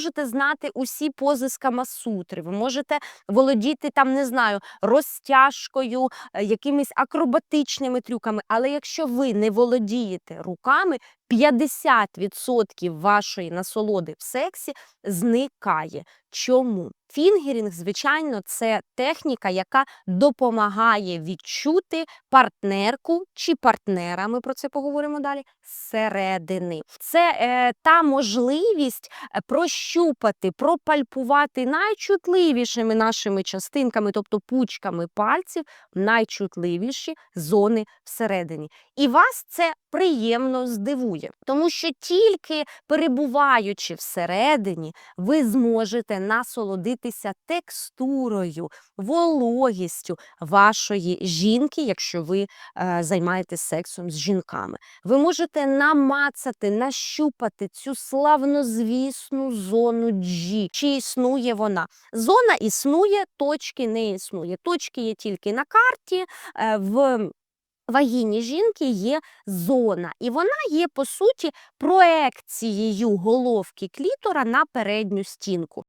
можете знати усі пози з Камасутри, ви можете володіти там, не знаю, розтяжкою, е, якимись акробатичними трюками. Але якщо ви не володієте руками, 50% вашої насолоди в сексі зникає. Чому? Фінгерінг, звичайно, це техніка, яка допомагає відчути партнерку чи партнера. Ми про це поговоримо далі. Зсередини. Це е, та можливість е, прощупати, пропальпувати найчутливішими нашими частинками, тобто пучками пальців, найчутливіші зони всередині. І вас це приємно здивує, тому що тільки перебуваючи всередині, ви зможете насолодитися текстурою, вологістю вашої жінки, якщо ви е, займаєтесь сексом з жінками. Ви можете намацати, нащупати цю славнозвісну зону G. Чи існує вона? Зона існує, точки не існує. Точки є тільки на карті. е, в вагіні жінки є зона, і вона є по суті проекцією головки клітора на передню стінку.